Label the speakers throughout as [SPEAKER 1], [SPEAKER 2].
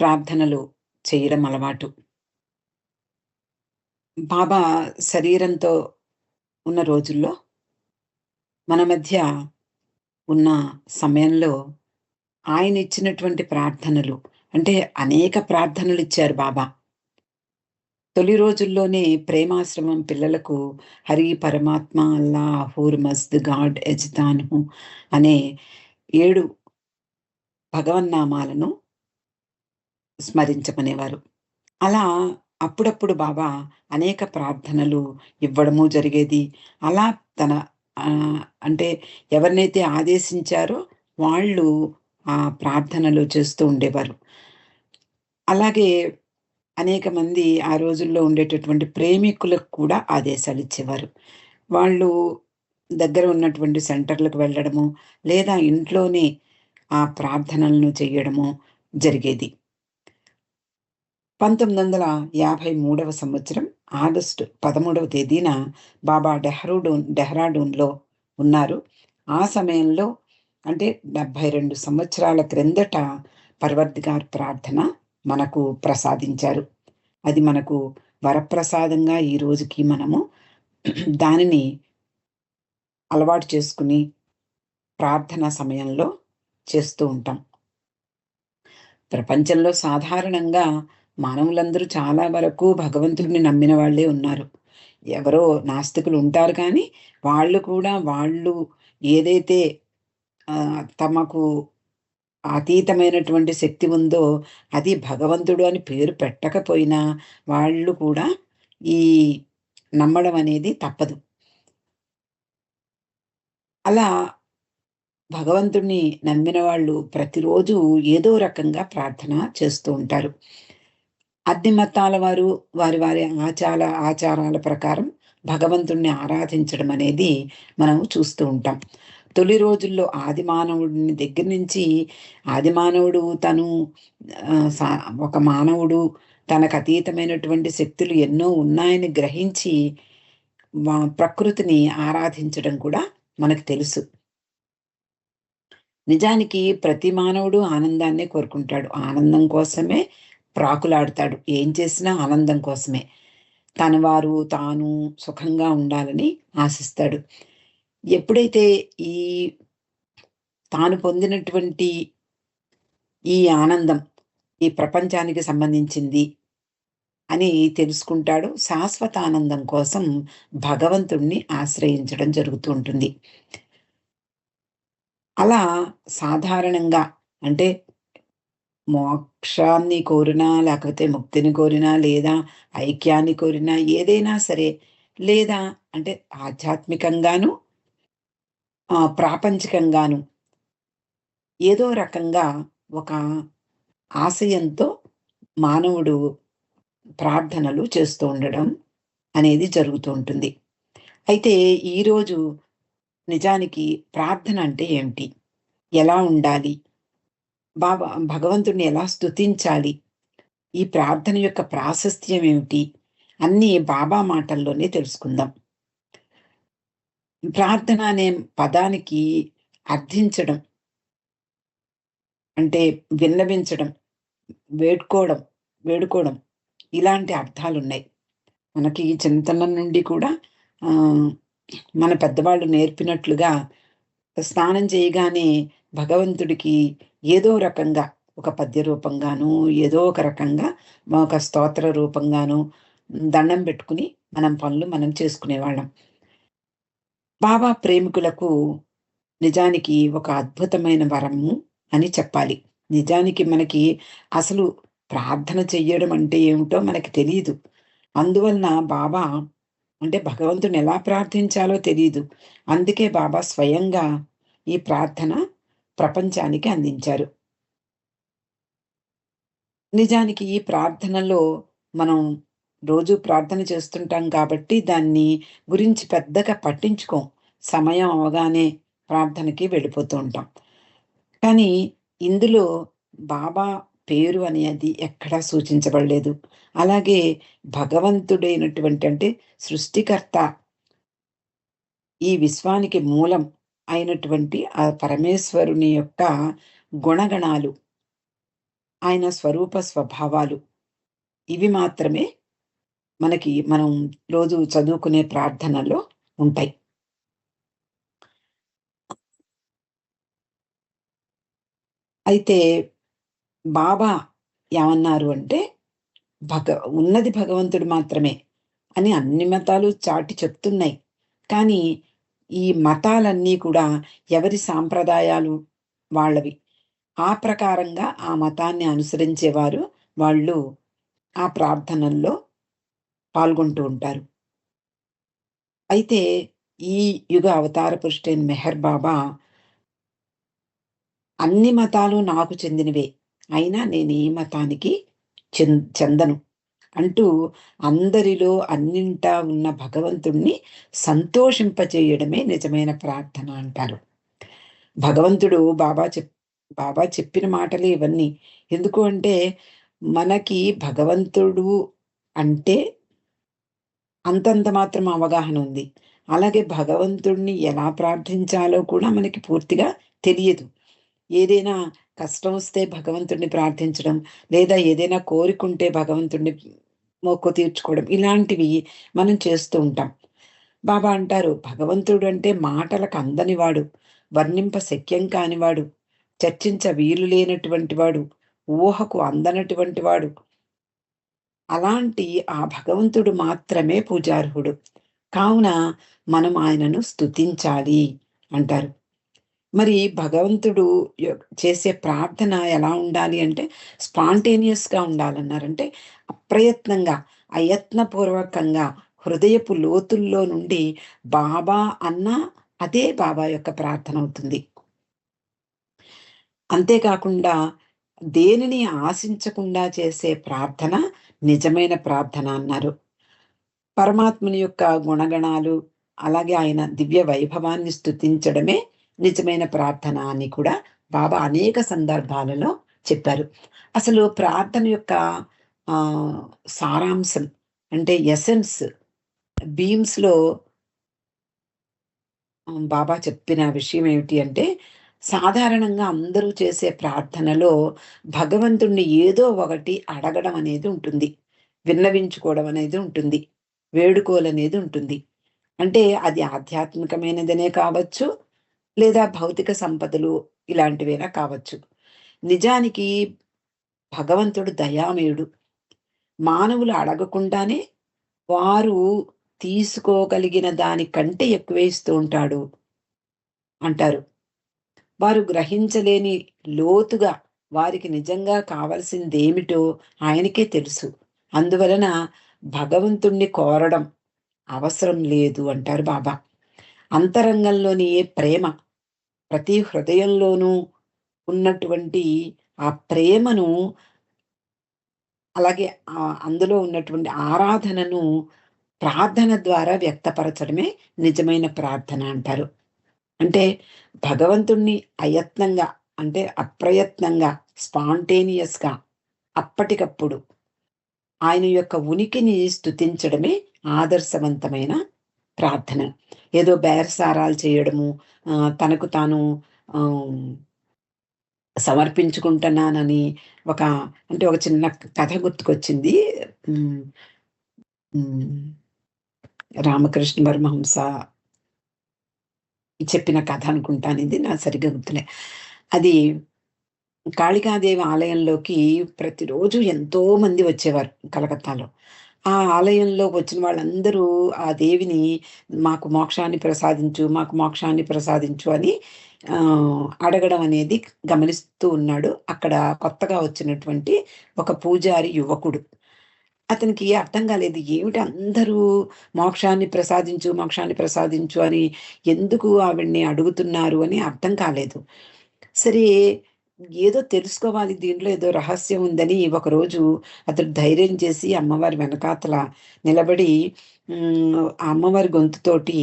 [SPEAKER 1] ప్రార్థనలు చేయడం అలవాటు. బాబా శరీరంతో ఉన్న రోజుల్లో మన మధ్య ఉన్న సమయంలో ఆయన ఇచ్చినటువంటి ప్రార్థనలు అంటే అనేక ప్రార్థనలు ఇచ్చారు బాబా. తొలి రోజుల్లోనే ప్రేమాశ్రమం పిల్లలకు హరి పరమాత్మ అల్లా హూర్ మస్ద్ గాడ్ ఎజ్తాను అనే ఏడు భగవన్నామాలను స్మరించమనేవారు. అలా అప్పుడప్పుడు బాబా అనేక ప్రార్థనలు ఇవ్వడము జరిగేది. అలా తన అంటే ఎవరినైతే ఆదేశించారో వాళ్ళు ఆ ప్రార్థనలు చేస్తూ ఉండేవారు. అలాగే అనేక మంది ఆ రోజుల్లో ఉండేటటువంటి ప్రేమికులకు కూడా ఆదేశాలు ఇచ్చేవారు వాళ్ళు దగ్గర ఉన్నటువంటి సెంటర్‌లకు వెళ్ళడము, లేదా ఇంట్లోనే ఆ ప్రార్థనలను చేయడము జరిగేది. 1953వ సంవత్సరం ఆగస్టు 13వ తేదీన బాబా డెహ్రూడూన్ డెహ్రాడూన్‌లో ఉన్నారు. ఆ సమయంలో అంటే 72 సంవత్సరాల క్రిందట పరవర్దిగార్ ప్రార్థన మనకు ప్రసాదించారు. అది మనకు వరప్రసాదంగా ఈ రోజుకి మనము దానిని అలవాటు చేసుకుని ప్రార్థన సమయంలో చేస్తూ ఉంటాం. ప్రపంచంలో సాధారణంగా మానవులందరూ చాలా వరకు భగవంతుడిని నమ్మిన వాళ్ళే ఉన్నారు. ఎవరో నాస్తికులు ఉంటారు కానీ, వాళ్ళు కూడా వాళ్ళు ఏదైతే తమకు అతీతమైనటువంటి శక్తి ఉందో, అది భగవంతుడు అని పేరు పెట్టకపోయినా, వాళ్ళు కూడా ఈ నమ్మడం అనేది తప్పదు. అలా భగవంతుడిని నమ్మిన వాళ్ళు ప్రతిరోజు ఏదో రకంగా ప్రార్థన చేస్తూ ఉంటారు. అన్ని మతాల వారు వారి వారి ఆచార ఆచారాల ప్రకారం భగవంతుణ్ణి ఆరాధించడం అనేది మనం చూస్తూ ఉంటాం. తొలి రోజుల్లో ఆది మానవుడిని దగ్గర నుంచి ఆది మానవుడు తను ఒక మానవుడు తనకు అతీతమైనటువంటి శక్తులు ఎన్నో ఉన్నాయని గ్రహించి ప్రకృతిని ఆరాధించడం కూడా మనకు తెలుసు. నిజానికి ప్రతి మానవుడు ఆనందాన్ని కోరుకుంటాడు. ఆనందం కోసమే ప్రాకులాడతాడు. ఏం చేసినా ఆనందం కోసమే. తన వారు తాను సుఖంగా ఉండాలని ఆశిస్తాడు. ఎప్పుడైతే ఈ తాను పొందినటువంటి ఈ ఆనందం ఈ ప్రపంచానికి సంబంధించింది అని తెలుసుకుంటాడు శాశ్వత ఆనందం కోసం భగవంతుణ్ణి ఆశ్రయించడం జరుగుతూ ఉంటుంది. అలా సాధారణంగా అంటే మోక్షాన్ని కోరినా, లేకపోతే ముక్తిని కోరినా, లేదా ఐక్యాన్ని కోరినా, ఏదైనా సరే లేదా అంటే ఆధ్యాత్మికంగాను ప్రాపంచికంగాను ఏదో రకంగా ఒక ఆశయంతో మానవుడు ప్రార్థనలు చేస్తూ ఉండడం అనేది జరుగుతూ ఉంటుంది. అయితే ఈరోజు నిజానికి ప్రార్థన అంటే ఏమిటి? ఎలా ఉండాలి? బాబా భగవంతుడిని ఎలా స్తుతించాలి? ఈ ప్రార్థన యొక్క ప్రాశస్త్యం ఏమిటి? అన్నీ బాబా మాటల్లోనే తెలుసుకుందాం. ప్రార్థన అనే పదానికి అర్థించడం అంటే విన్నవించడం, వేడుకోవడం, వేడుకోవడం ఇలాంటి అర్థాలు ఉన్నాయి మనకి చిన్నతనం నుండి కూడా మన పెద్దవాళ్ళు నేర్పినట్లుగా స్నానం చేయగానే భగవంతుడికి ఏదో రకంగా ఒక పద్య రూపంగాను ఏదో ఒక రకంగా ఒక స్తోత్ర రూపంగాను దండం పెట్టుకుని మనం పనులు మనం చేసుకునేవాళ్ళం. బాబా ప్రేమికులకు నిజానికి ఒక అద్భుతమైన వరము అని చెప్పాలి. నిజానికి మనకి అసలు ప్రార్థన చెయ్యడం అంటే ఏమిటో మనకి తెలియదు అందువలన బాబా అంటే భగవంతుని ఎలా ప్రార్థించాలో తెలియదు అందుకే బాబా స్వయంగా ఈ ప్రార్థన ప్రపంచానికి అందించారు. నిజానికి ఈ ప్రార్థనలో మనం రోజు ప్రార్థన చేస్తుంటాం కాబట్టి దాన్ని గురించి పెద్దగా పట్టించుకోం. సమయం అవగానే ప్రార్థనకి వెళ్ళిపోతూ ఉంటాం. కానీ ఇందులో బాబా పేరు అనేది ఎక్కడా సూచించబడలేదు. అలాగే భగవంతుడైనటువంటి అంటే సృష్టికర్త ఈ విశ్వానికి మూలం అయినటువంటి ఆ పరమేశ్వరుని యొక్క గుణగణాలు ఆయన స్వరూప స్వభావాలు ఇవి మాత్రమే మనకి మనం రోజు చదువుకునే ప్రార్థనలో ఉంటాయి. అయితే బాబా ఏమన్నారు అంటే భగ ఉన్నది భగవంతుడు మాత్రమే అని అన్ని మతాలు చాటి చెప్తున్నాయి. కానీ ఈ మతాలన్నీ కూడా ఎవరి సాంప్రదాయాలు వాళ్ళవి? ఆ ప్రకారంగా ఆ మతాన్ని అనుసరించేవారు వాళ్ళు ఆ ప్రార్థనల్లో పాల్గొంటూ ఉంటారు. అయితే ఈ యుగ అవతార పురుషుడైన మెహర్ బాబా అన్ని మతాలు నాకు చెందినవే. అయినా నేను ఈ మతానికి చెందను. అంటూ అందరిలో అన్నింటా ఉన్న భగవంతుణ్ణి సంతోషింపచేయడమే నిజమైన ప్రార్థన అంటారు. భగవంతుడు బాబా చెప్ బాబా చెప్పిన మాటలే ఇవన్నీ. ఎందుకు అంటే మనకి భగవంతుడు అంటే అంతంత మాత్రం అవగాహన ఉంది. అలాగే భగవంతుడిని ఎలా ప్రార్థించాలో కూడా మనకి పూర్తిగా తెలియదు. ఏదైనా కష్టం వస్తే భగవంతుడిని ప్రార్థించడం లేదా ఏదైనా కోరికుంటే భగవంతుడిని మొక్కు తీర్చుకోవడం ఇలాంటివి మనం చేస్తూ ఉంటాం. బాబా అంటారు భగవంతుడు అంటే మాటలకు అందనివాడు వర్ణింప శక్యం కానివాడు చర్చించ వీలు లేనటువంటి వాడు ఊహకు అందనటువంటి వాడు. అలాంటి ఆ భగవంతుడు మాత్రమే పూజార్హుడు. కావున మనం ఆయనను స్తుతించాలి అంటారు. మరి భగవంతుడు చేసే ప్రార్థన ఎలా ఉండాలి అంటే స్పాంటేనియస్గా ఉండాలన్నారంటే అప్రయత్నంగా అయత్నపూర్వకంగా హృదయపు లోతుల్లో నుండి బాబా అన్న అదే బాబా యొక్క ప్రార్థన అవుతుంది. అంతేకాకుండా దేనిని ఆశించకుండా చేసే ప్రార్థన నిజమైన ప్రార్థన అన్నారు. పరమాత్మని యొక్క గుణగణాలు అలాగే ఆయన దివ్య వైభవాన్ని స్థుతించడమే నిజమైన ప్రార్థన అని కూడా బాబా అనేక సందర్భాలలో చెప్పారు. అసలు ప్రార్థన యొక్క సారాంశం అంటే ఎసెన్స్ బీమ్స్లో బాబా చెప్పిన విషయం ఏమిటి అంటే సాధారణంగా అందరూ చేసే ప్రార్థనలో భగవంతుణ్ణి ఏదో ఒకటి అడగడం అనేది ఉంటుంది. విన్నవించుకోవడం అనేది ఉంటుంది. వేడుకోలనేది ఉంటుంది. అంటే అది ఆధ్యాత్మికమైనదనే కావచ్చు లేదా భౌతిక సంపదలు ఇలాంటివైనా కావచ్చు. నిజానికి భగవంతుడు దయామయుడు. మానవులు అడగకుండానే వారు తీసుకోగలిగిన దానికంటే ఎక్కువే ఇస్తూ ఉంటాడు అంటారు. వారు గ్రహించలేని లోతుగా వారికి నిజంగా కావలసిందేమిటో ఆయనకే తెలుసు. అందువలన భగవంతుణ్ణి కోరడం అవసరం లేదు అంటారు బాబా. అంతరంగంలోని ఏ ప్రేమ ప్రతి హృదయంలోనూ ఉన్నటువంటి ఆ ప్రేమను అలాగే అందులో ఉన్నటువంటి ఆరాధనను ప్రార్థన ద్వారా వ్యక్తపరచడమే నిజమైన ప్రార్థన అంటారు. అంటే భగవంతుణ్ణి అయత్నంగా అంటే అప్రయత్నంగా స్పాంటేనియస్గా అప్పటికప్పుడు ఆయన యొక్క ఉనికిని స్థుతించడమే ఆదర్శవంతమైన ప్రార్థన. ఏదో బేరసారాలు చేయడము తనకు తాను సమర్పించుకుంటున్నానని ఒక అంటే ఒక చిన్న కథ గుర్తుకొచ్చింది. రామకృష్ణ పరమహంస చెప్పిన కథ అనుకుంటాను ఇది నా సరిగ్గా గుర్తులే. అది కాళికాదేవి ఆలయంలోకి ప్రతిరోజు ఎంతో మంది వచ్చేవారు కలకత్తాలో. ఆ ఆలయంలో వచ్చిన వాళ్ళందరూ ఆ దేవిని మాకు మోక్షాన్ని ప్రసాదించు మాకు మోక్షాన్ని ప్రసాదించు అని అడగడం అనేది గమనిస్తూ ఉన్నాడు. అక్కడ కొత్తగా వచ్చినటువంటి ఒక పూజారి యువకుడు. అతనికి అర్థం కాలేదు. ఏమిటి అందరూ మోక్షాన్ని ప్రసాదించు మోక్షాన్ని ప్రసాదించు అని ఎందుకు ఆవిడ్ని అడుగుతున్నారు అని అర్థం కాలేదు. సరే ఏదో తెలుసుకోవాలి దీంట్లో ఏదో రహస్యం ఉందని ఒకరోజు అతడు ధైర్యం చేసి అమ్మవారి వెనకాతల నిలబడి ఆ అమ్మవారి గొంతుతోటి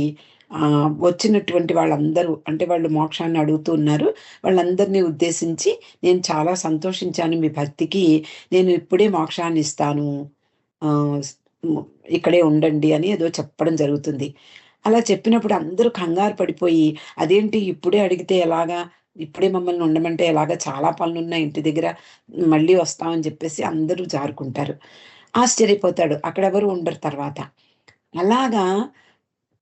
[SPEAKER 1] వచ్చినటువంటి వాళ్ళందరూ అంటే వాళ్ళు మోక్షాన్ని అడుగుతూ ఉన్నారు. వాళ్ళందరినీ ఉద్దేశించి నేను చాలా సంతోషించాను మీ భక్తికి. నేను ఇప్పుడే మోక్షాన్ని ఇస్తాను. ఇక్కడే ఉండండి అని ఏదో చెప్పడం జరుగుతుంది. అలా చెప్పినప్పుడు అందరూ కంగారు పడిపోయి అదేంటి ఇప్పుడే అడిగితే ఎలాగా? ఇప్పుడే మమ్మల్ని ఉండమంటే ఎలాగ చాలా పనులు ఉన్నాయి ఇంటి దగ్గర మళ్ళీ వస్తామని చెప్పేసి అందరూ జారుకుంటారు. ఆశ్చర్యపోతాడు. అక్కడెవరు ఉండరు తర్వాత. అలాగా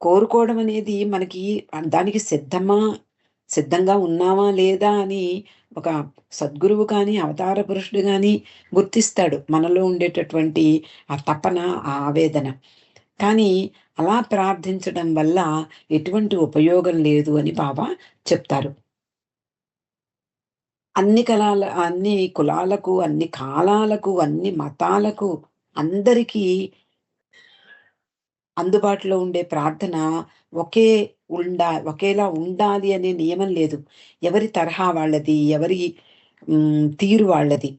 [SPEAKER 1] కోరుకోవడం అనేది మనకి దానికి సిద్ధమా సిద్ధంగా ఉన్నామా లేదా అని ఒక సద్గురువు కానీ అవతార పురుషుడు కానీ గుర్తిస్తాడు మనలో ఉండేటటువంటి ఆ తపన ఆ ఆవేదన. కానీ అలా ప్రార్థించడం వల్ల ఎటువంటి ఉపయోగం లేదు అని బాబా చెప్తారు. అన్ని కళాల అన్ని కులాలకు అన్ని కాలాలకు అన్ని మతాలకు అందరికీ అందుబాటులో ఉండే ప్రార్థన ఒకే ఉండా ఒకేలా ఉండాలి అనే నియమం లేదు. ఎవరి తరహా వాళ్ళది ఎవరి తీరు వాళ్ళది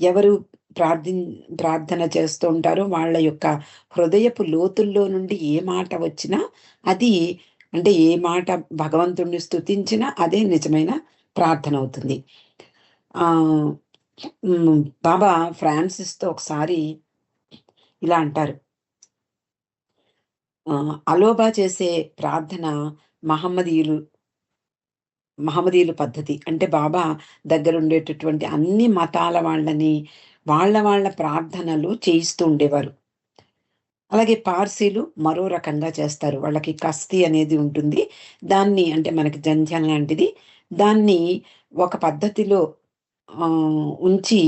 [SPEAKER 1] ఎవరు ప్రార్థి ప్రార్థన చేస్తూ ఉంటారో వాళ్ళ యొక్క హృదయపు లోతుల్లో నుండి ఏ మాట వచ్చినా అది అంటే ఏ మాట భగవంతుణ్ణి స్థుతించినా అదే నిజమైన ప్రార్థన అవుతుంది. బాబా ఫ్రాన్సిస్తో ఒకసారి ఇలా అంటారు. అలోబా చేసే ప్రార్థన మహమ్మదీయులు మహమ్మదీయుల పద్ధతి. అంటే బాబా దగ్గర ఉండేటటువంటి అన్ని మతాల వాళ్ళని వాళ్ళ వాళ్ళ ప్రార్థనలు చేయిస్తూ ఉండేవారు. అలాగే పార్సీలు మరో రకంగా చేస్తారు. వాళ్ళకి కస్తీ అనేది ఉంటుంది. దాన్ని అంటే మనకి జంధ్యం లాంటిది. దాన్ని ఒక పద్ధతిలో ఉంచి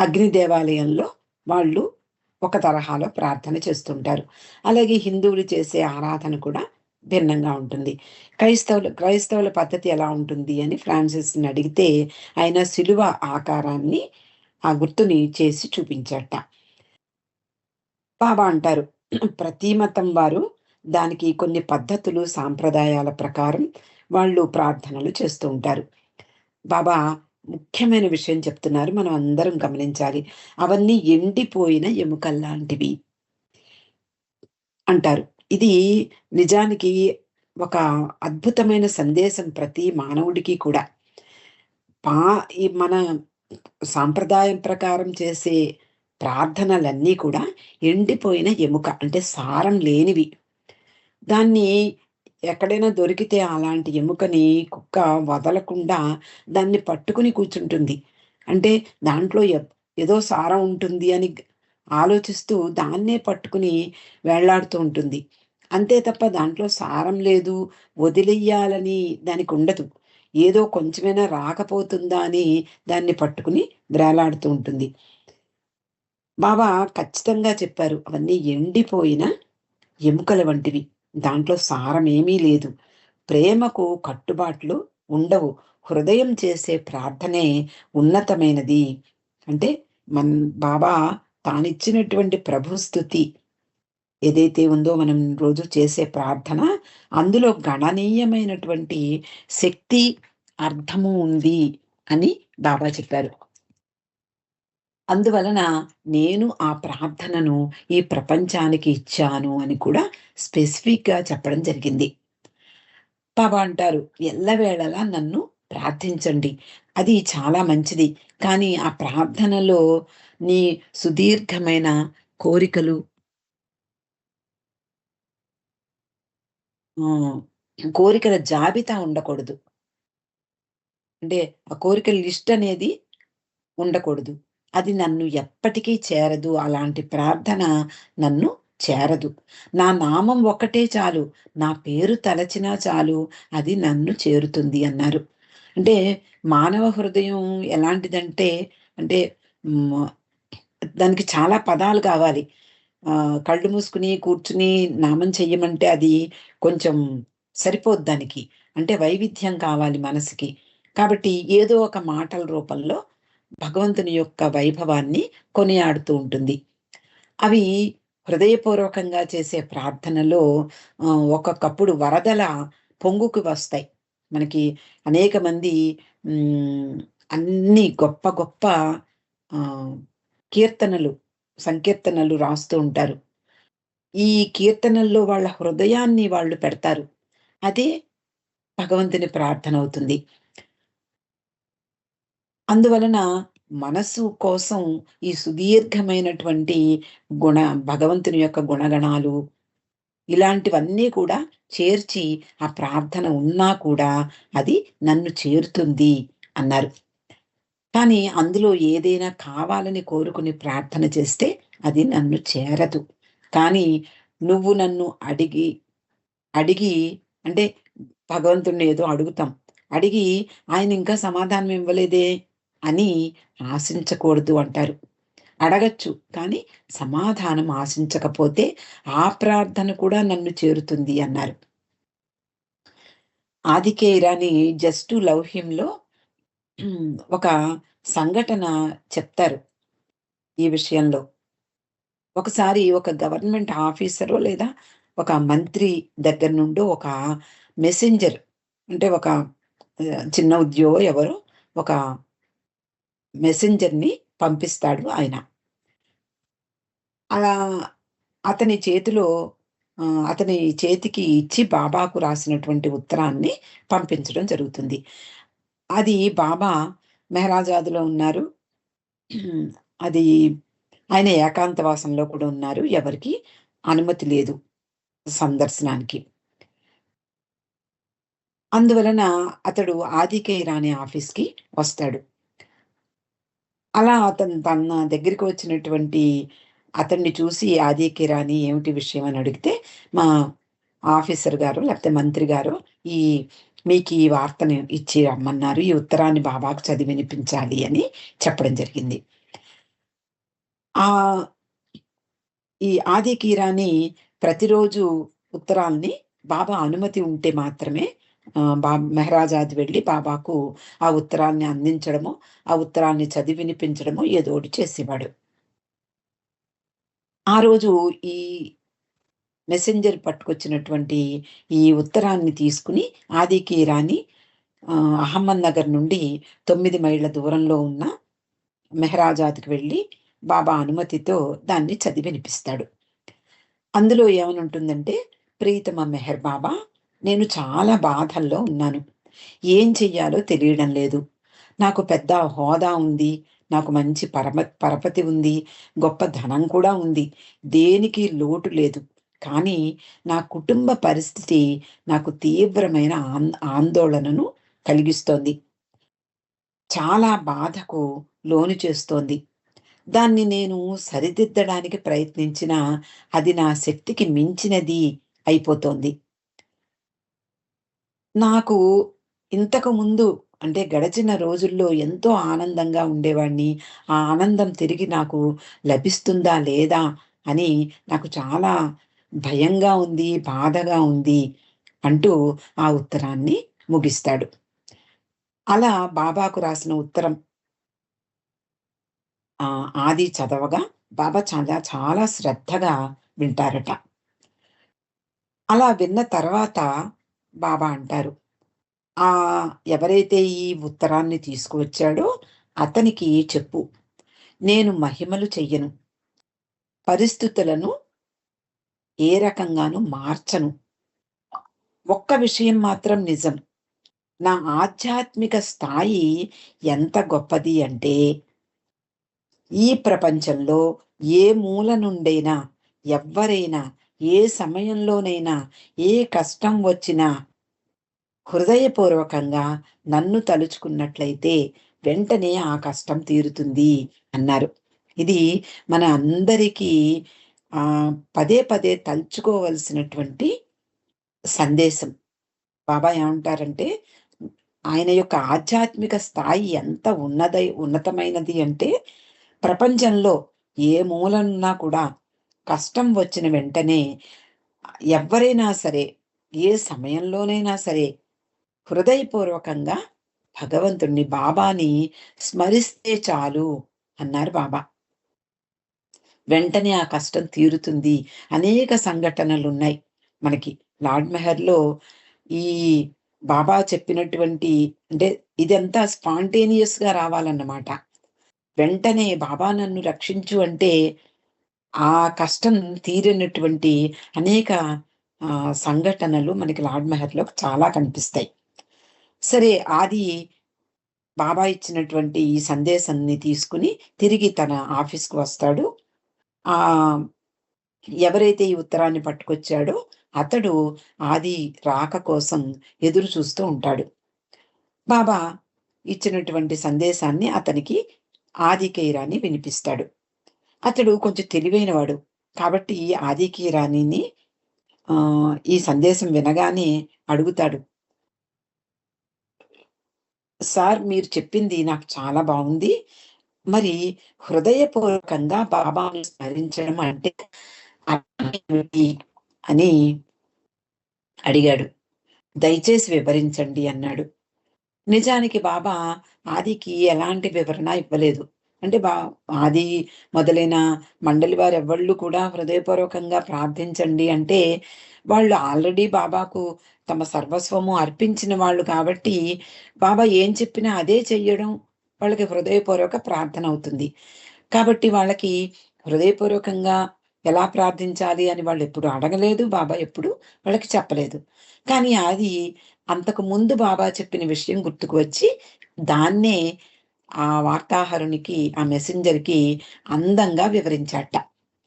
[SPEAKER 1] అగ్ని దేవాలయంలో వాళ్ళు ఒక తరహాలో ప్రార్థన చేస్తుంటారు. అలాగే హిందువులు చేసే ఆరాధన కూడా భిన్నంగా ఉంటుంది. క్రైస్తవులు క్రైస్తవుల పద్ధతి ఎలా ఉంటుంది అని ఫ్రాన్సిస్ని అడిగితే ఆయన శిలువ ఆకారాన్ని ఆ గుర్తుని చేసి చూపించట. బాబా అంటారు ప్రతి మతం వారు దానికి కొన్ని పద్ధతులు సాంప్రదాయాల ప్రకారం వాళ్ళు ప్రార్థనలు చేస్తూ ఉంటారు. బాబా ముఖ్యమైన విషయం చెప్తున్నారు. మనం అందరం గమనించాలి. అవన్నీ ఎండిపోయిన ఎముకల్లాంటివి అంటారు. ఇది నిజానికి ఒక అద్భుతమైన సందేశం ప్రతి మానవుడికి కూడా. పా ఈ మన సాంప్రదాయం ప్రకారం చేసే ప్రార్థనలన్నీ కూడా ఎండిపోయిన ఎముక అంటే సారం లేనివి. దాన్ని ఎక్కడైనా దొరికితే అలాంటి ఎముకని కుక్క వదలకుండా దాన్ని పట్టుకుని కూర్చుంటుంది. అంటే దాంట్లో ఏదో సారం ఉంటుంది అని ఆలోచిస్తూ దాన్నే పట్టుకుని వేళ్ళాడుతూ ఉంటుంది. అంతే తప్ప దాంట్లో సారం లేదు వదిలేయాలని దానికి ఉండదు. ఏదో కొంచెమైనా రాకపోతుందా అని దాన్ని పట్టుకుని బ్రేలాడుతూ ఉంటుంది. బాబా ఖచ్చితంగా చెప్పారు అవన్నీ ఎండిపోయిన ఎముకల వంటివి. దాంట్లో సారమేమీ లేదు. ప్రేమకు కట్టుబాట్లు ఉండవు. హృదయం చేసే ప్రార్థనే ఉన్నతమైనది. అంటే మన బాబా తానిచ్చినటువంటి ప్రభుస్థుతి ఏదైతే ఉందో మనం రోజు చేసే ప్రార్థన అందులో గణనీయమైనటువంటి శక్తి అర్థము ఉంది అని బాబా చెప్పారు. అందువలన నేను ఆ ప్రార్థనను ఈ ప్రపంచానికి ఇచ్చాను అని కూడా స్పెసిఫిక్గా చెప్పడం జరిగింది. బాబా అంటారు ఎల్లవేళలా నన్ను ప్రార్థించండి. అది చాలా మంచిది. కానీ ఆ ప్రార్థనలో నీ సుదీర్ఘమైన కోరికలు కోరికల జాబితా ఉండకూడదు. అంటే ఆ కోరికల లిస్ట్ అనేది ఉండకూడదు. అది నన్ను ఎప్పటికీ చేరదు. అలాంటి ప్రార్థన నన్ను చేరదు. నా నామం ఒక్కటే చాలు. నా పేరు తలచినా చాలు. అది నన్ను చేరుతుంది అన్నారు. అంటే మానవ హృదయం ఎలాంటిదంటే అంటే దానికి చాలా పదాలు కావాలి. కళ్ళు మూసుకుని కూర్చుని నామం చెయ్యమంటే అది కొంచెం సరిపోద్ది దానికి. అంటే వైవిధ్యం కావాలి మనసుకి. కాబట్టి ఏదో ఒక మాటల రూపంలో భగవంతుని యొక్క వైభవాన్ని కొనియాడుతూ ఉంటుంది. అవి హృదయపూర్వకంగా చేసే ప్రార్థనలో ఒక్కొక్కప్పుడు వరదల పొంగుకు వస్తాయి. మనకి అనేక మంది అన్ని గొప్ప గొప్ప కీర్తనలు సంకీర్తనలు రాస్తూ ఉంటారు. ఈ కీర్తనల్లో వాళ్ళ హృదయాన్ని వాళ్ళు పెడతారు. అదే భగవంతుని ప్రార్థన అవుతుంది. అందువలన మనసు కోసం ఈ సుదీర్ఘమైనటువంటి గుణ భగవంతుని యొక్క గుణగణాలు ఇలాంటివన్నీ కూడా చేర్చి ఆ ప్రార్థన ఉన్నా కూడా అది నన్ను చేరుతుంది అన్నారు. కానీ అందులో ఏదైనా కావాలని కోరుకుని ప్రార్థన చేస్తే అది నన్ను చేరదు. కానీ నువ్వు నన్ను అడిగి అడిగి అంటే భగవంతుడిని ఏదో అడుగుతాం. అడిగి ఆయన ఇంకా సమాధానం ఇవ్వలేదే? అని ఆశించకూడదు అంటారు. అడగచ్చు కానీ సమాధానం ఆశించకపోతే ఆ ప్రార్థన కూడా నన్ను చేరుతుంది అన్నారు. ఆదికే ఇరాని జస్ట్ లవ్ హిమ్లో ఒక సంఘటన చెప్తారు ఈ విషయంలో. ఒకసారి ఒక గవర్నమెంట్ ఆఫీసరు లేదా ఒక మంత్రి దగ్గర నుండి ఒక మెసెంజర్ అంటే ఒక చిన్న ఉద్యోగం ఎవరో ఒక మెసెంజర్ని పంపిస్తాడు ఆయన. అలా అతని చేతిలో అతని చేతికి ఇచ్చి బాబాకు రాసినటువంటి ఉత్తరాన్ని పంపించడం జరుగుతుంది. అది బాబా మెహరాజాదులో ఉన్నారు. అది ఆయన ఏకాంతవాసంలో కూడా ఉన్నారు. ఎవరికి అనుమతి లేదు సందర్శనానికి. అందువలన అతడు ఆదికే రాణి ఆఫీస్కి వస్తాడు. అలా అతను తన దగ్గరికి వచ్చినటువంటి అతన్ని చూసి ఆదికే రాణి ఏమిటి విషయం? అని అడిగితే మా ఆఫీసర్ గారు లేకపోతే మంత్రి గారు ఈ మీకు ఈ వార్తను ఇచ్చి రమ్మన్నారు. ఈ ఉత్తరాన్ని బాబాకు చదివి వినిపించాలి అని చెప్పడం జరిగింది. ఆ ఈ ఆది కీరాని ప్రతిరోజు ఉత్తరాల్ని బాబా అనుమతి ఉంటే మాత్రమే బా మెహరాజాది వెళ్ళి బాబాకు ఆ ఉత్తరాన్ని అందించడము ఆ ఉత్తరాన్ని చదివి వినిపించడము ఏదోటి చేసేవాడు. ఆ రోజు ఈ మెసెంజర్ పట్టుకొచ్చినటువంటి ఈ ఉత్తరాన్ని తీసుకుని ఆదికి రాని అహమ్మద్ నగర్ నుండి తొమ్మిది మైళ్ళ దూరంలో ఉన్న మెహరాజాద్కి వెళ్ళి బాబా అనుమతితో దాన్ని చదివి వినిపిస్తాడు. అందులో ఏమనుంటుందంటే ప్రీతమ మెహర్ బాబా నేను చాలా బాధల్లో ఉన్నాను. ఏం చెయ్యాలో తెలియడం లేదు. నాకు పెద్ద హోదా ఉంది. నాకు మంచి పరమ పరపతి ఉంది. గొప్ప ధనం కూడా ఉంది. దేనికి లోటు లేదు. కానీ నా కుటుంబ పరిస్థితి నాకు తీవ్రమైన ఆందోళనను కలిగిస్తోంది. చాలా బాధకు లోను చేస్తోంది. దాన్ని నేను సరిదిద్దడానికి ప్రయత్నించినా అది నా శక్తికి మించినది అయిపోతోంది. నాకు ఇంతకు ముందు అంటే గడచిన రోజుల్లో ఎంతో ఆనందంగా ఉండేవాడిని ఆ ఆనందం తిరిగి నాకు లభిస్తుందా లేదా అని నాకు చాలా భయంగా ఉంది బాధగా ఉంది అంటూ ఆ ఉత్తరాన్ని ముగిస్తాడు. అలా బాబాకు రాసిన ఉత్తరం ఆది చదవగా బాబా చాలా చాలా శ్రద్ధగా వింటారట. అలా విన్న తర్వాత బాబా అంటారు. ఆ ఎవరైతే ఈ ఉత్తరాన్ని తీసుకువచ్చాడో అతనికి చెప్పు. నేను మహిమలు చెయ్యను. పరిస్థితులను ఏ రకంగానూ మార్చను. ఒక్క విషయం మాత్రం నిజం. నా ఆధ్యాత్మిక స్థాయి ఎంత గొప్పది అంటే ఈ ప్రపంచంలో ఏ మూల నుండైనా ఎవ్వరైనా ఏ సమయంలోనైనా ఏ కష్టం వచ్చినా హృదయపూర్వకంగా నన్ను తలుచుకున్నట్లయితే వెంటనే ఆ కష్టం తీరుతుంది అన్నారు. ఇది మన అందరికీ పదే పదే తలుచుకోవలసినటువంటి సందేశం. బాబా ఏమంటారంటే ఆయన యొక్క ఆధ్యాత్మిక స్థాయి ఎంత ఉన్నదై ఉన్నతమైనది అంటే ప్రపంచంలో ఏ మూలన్నా కూడా కష్టం వచ్చిన వెంటనే ఎవరైనా సరే ఏ సమయంలోనైనా సరే హృదయపూర్వకంగా భగవంతుణ్ణి బాబాని స్మరిస్తే చాలు అన్నారు బాబా. వెంటనే ఆ కష్టం తీరుతుంది. అనేక సంఘటనలు ఉన్నాయి మనకి లార్డ్ మెహర్లో ఈ బాబా చెప్పినటువంటి అంటే ఇదంతా స్పాంటేనియస్గా రావాలన్నమాట. వెంటనే బాబా నన్ను రక్షించు అంటే ఆ కష్టం తీరినటువంటి అనేక సంఘటనలు మనకి లార్డ్ మెహర్లో చాలా కనిపిస్తాయి. సరే ఆది బాబా ఇచ్చినటువంటి ఈ సందేశాన్ని తీసుకుని తిరిగి తన ఆఫీస్కి వస్తాడు. ఆ ఎవరైతే ఈ ఉత్తరాన్ని పట్టుకొచ్చాడో అతడు ఆది రాక కోసం ఎదురు చూస్తూ ఉంటాడు. బాబా ఇచ్చినటువంటి సందేశాన్ని అతనికి ఆదికైరాని వినిపిస్తాడు. అతడు కొంచెం తెలివైనవాడు. కాబట్టి ఆదికి రాణిని ఈ సందేశం వినగానే అడుగుతాడు. సార్ మీరు చెప్పింది నాకు చాలా బాగుంది. మరి హృదయపూర్వకంగా బాబాను స్మరించడం అంటే అని అడిగాడు. దయచేసి వివరించండి అన్నాడు. నిజానికి బాబా ఆదికి ఎలాంటి వివరణ ఇవ్వలేదు. అంటే బా ఆది మొదలైన మండలి వారు ఎవళ్ళు కూడా హృదయపూర్వకంగా ప్రార్థించండి. అంటే వాళ్ళు ఆల్రెడీ బాబాకు తమ సర్వస్వము అర్పించిన వాళ్ళు కాబట్టి బాబా ఏం చెప్పినా అదే చెయ్యడం వాళ్ళకి హృదయపూర్వక ప్రార్థన అవుతుంది. కాబట్టి వాళ్ళకి హృదయపూర్వకంగా ఎలా ప్రార్థించాలి అని వాళ్ళు ఎప్పుడు అడగలేదు బాబా ఎప్పుడు వాళ్ళకి చెప్పలేదు. కానీ అది అంతకు ముందు బాబా చెప్పిన విషయం గుర్తుకు వచ్చి దాన్నే ఆ వార్తాహరునికి ఆ మెసెంజర్కి అందంగా వివరించాట.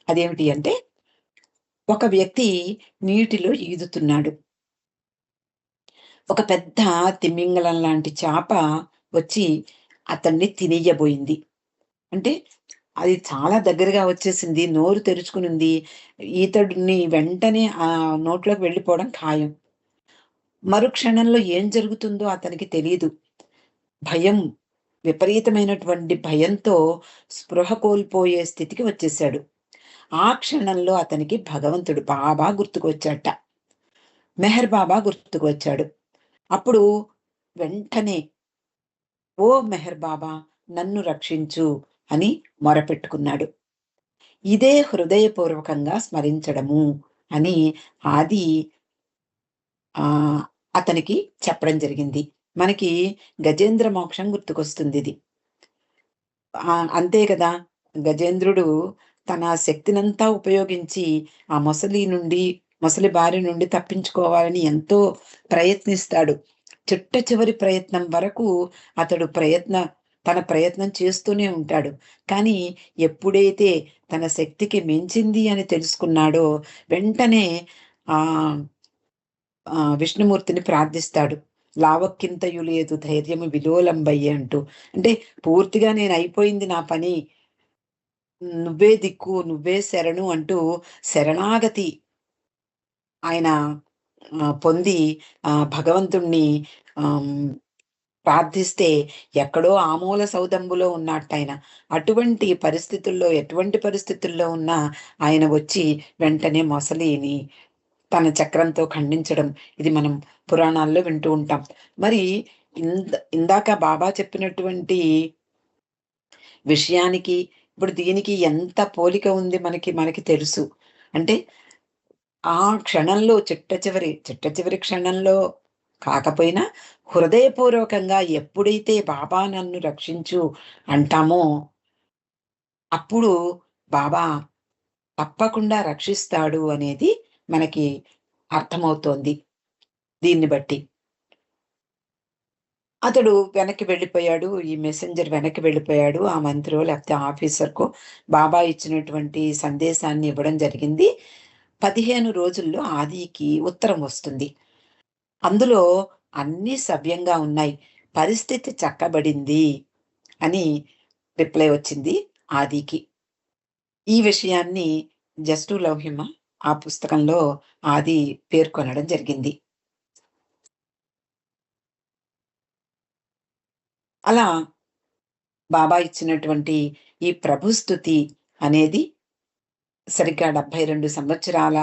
[SPEAKER 1] అదేమిటి అంటే ఒక వ్యక్తి నీటిలో ఈదుతున్నాడు. ఒక పెద్ద తిమ్మింగళం లాంటి చేప వచ్చి అతన్ని తినేయబోయింది. అంటే అది చాలా దగ్గరగా వచ్చేసింది నోరు తెరుచుకునింది. ఈతడిని వెంటనే ఆ నోట్లోకి వెళ్ళిపోవడం ఖాయం. మరుక్షణంలో ఏం జరుగుతుందో అతనికి తెలియదు భయం విపరీతమైనటువంటి భయంతో స్పృహ కోల్పోయే స్థితికి వచ్చేసాడు ఆ క్షణంలో అతనికి భగవంతుడు బాబా గుర్తుకొచ్చాట. మెహర్ బాబా గుర్తుకు వచ్చాడు అప్పుడు వెంటనే ఓ మెహర్ బాబా నన్ను రక్షించు అని మొరపెట్టుకున్నాడు. ఇదే హృదయపూర్వకంగా స్మరించడము అని ఆది ఆ అతనికి చెప్పడం జరిగింది. మనకి గజేంద్ర మోక్షం గుర్తుకొస్తుంది ఇది. అంతే కదా. గజేంద్రుడు తన శక్తినంతా ఉపయోగించి ఆ మొసలి నుండి మొసలి బారి నుండి తప్పించుకోవాలని ఎంతో ప్రయత్నిస్తాడు. చిట్ట చివరి ప్రయత్నం వరకు అతడు ప్రయత్న తన ప్రయత్నం చేస్తూనే ఉంటాడు. కానీ ఎప్పుడైతే తన శక్తికి మించింది అని తెలుసుకున్నాడో వెంటనే ఆ విష్ణుమూర్తిని ప్రార్థిస్తాడు. లావక్కింతయు లేదు ధైర్యము విలోలంబయ్య అంటూ. అంటే పూర్తిగా నేను అయిపోయింది నా పని. నువ్వే దిక్కు నువ్వే శరణు అంటూ శరణాగతి ఆయన పొంది ఆ భగవంతుణ్ణి ప్రార్థిస్తే ఎక్కడో ఆమూల సౌదంబులో ఉన్నట్టయిన అటువంటి పరిస్థితుల్లో ఎటువంటి పరిస్థితుల్లో ఉన్నా ఆయన వచ్చి వెంటనే మొసలిని తన చక్రంతో ఖండించడం ఇది మనం పురాణాల్లో వింటూ ఉంటాం. మరి ఇంద ఇందాక బాబా చెప్పినటువంటి విషయానికి ఇప్పుడు దీనికి ఎంత పోలిక ఉంది మనకి మనకి తెలుసు. అంటే ఆ క్షణంలో చిట్ట చివరి చిట్ట చివరి క్షణంలో కాకపోయినా హృదయపూర్వకంగా ఎప్పుడైతే బాబా నన్ను రక్షించు అంటామో అప్పుడు బాబా తప్పకుండా రక్షిస్తాడు అనేది మనకి అర్థమవుతోంది దీన్ని బట్టి. అతడు వెనక్కి వెళ్ళిపోయాడు ఈ మెసెంజర్ వెనక్కి వెళ్ళిపోయాడు ఆ మంత్రో లేకపోతే ఆఫీసర్కు బాబా ఇచ్చినటువంటి సందేశాన్ని ఇవ్వడం జరిగింది. పదిహేను రోజుల్లో ఆదికి ఉత్తరం వస్తుంది. అందులో అన్నీ సవ్యంగా ఉన్నాయి. పరిస్థితి చక్కబడింది అని రిప్లై వచ్చింది ఆదికి. ఈ విషయాన్ని జస్టు లౌహిమ ఆ పుస్తకంలో ఆది పేర్కొనడం జరిగింది. అలా బాబా ఇచ్చినటువంటి ఈ ప్రభుస్థుతి అనేది సరిగ్గా డెబ్బై రెండు సంవత్సరాల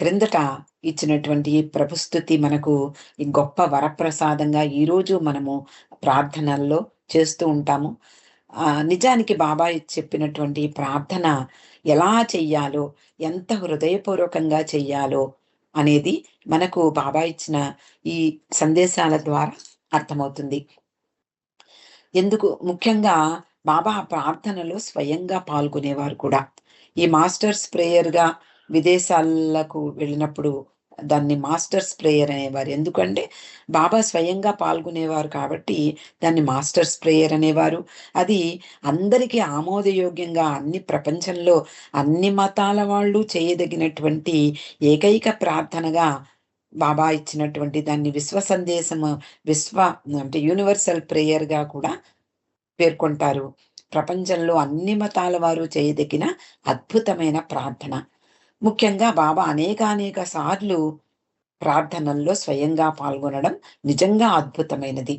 [SPEAKER 1] క్రిందట ఇచ్చినటువంటి ఈ ప్రభుస్థుతి మనకు ఈ గొప్ప వరప్రసాదంగా ఈరోజు మనము ప్రార్థనల్లో చేస్తూ ఉంటాము. నిజానికి బాబాయ్ చెప్పినటువంటి ప్రార్థన ఎలా చెయ్యాలో ఎంత హృదయపూర్వకంగా చెయ్యాలో అనేది మనకు బాబా ఇచ్చిన ఈ సందేశాల ద్వారా అర్థమవుతుంది. ఎందుకు? ముఖ్యంగా బాబా ప్రార్థనలో స్వయంగా పాల్గొనేవారు కూడా. ఈ మాస్టర్స్ ప్రేయర్గా విదేశాలకు వెళ్ళినప్పుడు దాన్ని మాస్టర్స్ ప్రేయర్ అనేవారు. ఎందుకంటే బాబా స్వయంగా పాల్గొనేవారు కాబట్టి దాన్ని మాస్టర్స్ ప్రేయర్ అనేవారు. అది అందరికీ ఆమోదయోగ్యంగా అన్ని ప్రపంచంలో అన్ని మతాల వాళ్ళు చేయదగినటువంటి ఏకైక ప్రార్థనగా బాబా ఇచ్చినటువంటి దాన్ని విశ్వ సందేశము విశ్వ అంటే యూనివర్సల్ ప్రేయర్గా కూడా పేర్కొంటారు. ప్రపంచంలో అన్ని మతాల వారు చేయదగిన అద్భుతమైన ప్రార్థన. ముఖ్యంగా బాబా అనేకానేక సార్లు ప్రార్థనల్లో స్వయంగా పాల్గొనడం నిజంగా అద్భుతమైనది.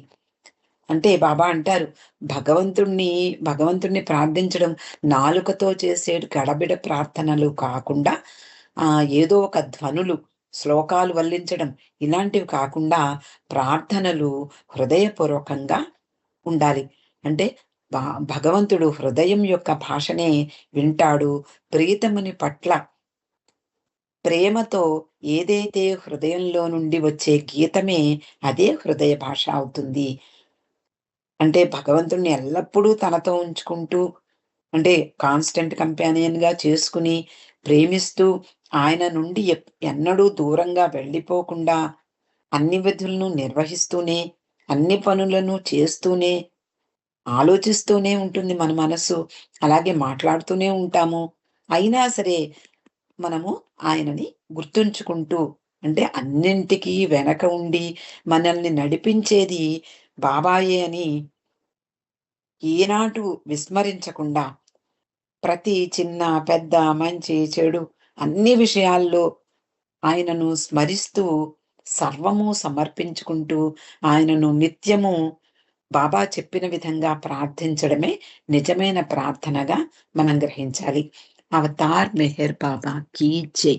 [SPEAKER 1] అంటే బాబా అంటారు భగవంతుణ్ణి భగవంతుణ్ణి ప్రార్థించడం నాలుకతో చేసే గడబిడ ప్రార్థనలు కాకుండా ఆ ఏదో ఒక ధ్వనులు శ్లోకాలు వల్లించడం ఇలాంటివి కాకుండా ప్రార్థనలు హృదయపూర్వకంగా ఉండాలి. అంటే భగవంతుడు హృదయం యొక్క భాషనే వింటాడు ప్రీతముని పట్ల ప్రేమతో ఏదైతే హృదయంలో నుండి వచ్చే గీతమే అదే హృదయ భాష అవుతుంది. అంటే భగవంతుణ్ణి ఎల్లప్పుడూ తనతో ఉంచుకుంటూ అంటే కాన్స్టెంట్ కంపానియన్గా చేసుకుని ప్రేమిస్తూ ఆయన నుండి ఎన్నడూ దూరంగా వెళ్ళిపోకుండా అన్ని విధులను నిర్వహిస్తూనే అన్ని పనులను చేస్తూనే ఆలోచిస్తూనే ఉంటుంది మన మనసు. అలాగే మాట్లాడుతూనే ఉంటాము. అయినా సరే మనము ఆయనని గుర్తుంచుకుంటూ అంటే అన్నింటికీ వెనక ఉండి మనల్ని నడిపించేది బాబాయే అని ఈనాటు విస్మరించకుండా ప్రతి చిన్న పెద్ద మంచి చెడు అన్ని విషయాల్లో ఆయనను స్మరిస్తూ సర్వము సమర్పించుకుంటూ ఆయనను నిత్యము బాబా చెప్పిన విధంగా ప్రార్థించడమే నిజమైన ప్రార్థనగా మనం గ్రహించాలి. అవతార్ మెహర్ బాబా కీ జై.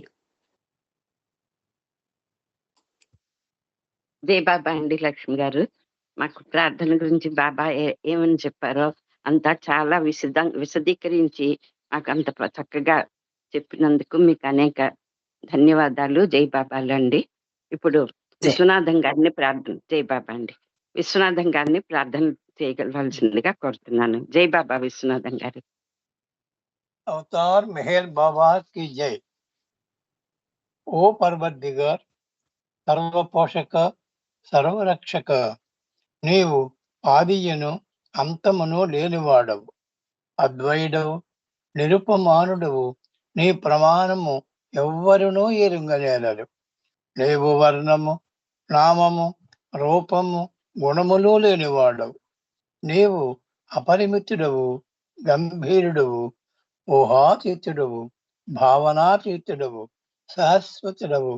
[SPEAKER 2] జై బాబా అండి లక్ష్మి గారు. మాకు ప్రార్థన గురించి బాబా ఏమని చెప్పారో అంతా చాలా విశద విశదీకరించి మాకు అంత చక్కగా చెప్పినందుకు మీకు అనేక ధన్యవాదాలు. జై బాబాలు అండి ఇప్పుడు విశ్వనాథం గారిని ప్రార్థన జై బాబా అండి. విశ్వనాథం గారిని ప్రార్థన చేయగలవలసిందిగా కోరుతున్నాను. జై బాబా విశ్వనాథం గారు.
[SPEAKER 3] అవతార్ మెహర్ బాబా కి జై ఓ పర్వద్దిగర్ సర్వపోషక సర్వరక్షక నీవు ఆదియను అంతమును లేనివాడవు అద్వైడవు నిరుపమానుడవు నీ ప్రమాణము ఎవ్వరునూ ఎరుంగలేరు నీవు వర్ణము నామము రూపము గుణములు లేనివాడవు. నీవు అపరిమితుడవు గంభీరుడవు ఊహాతీతుడవు భావనాతీతుడవు శాశ్వతుడవు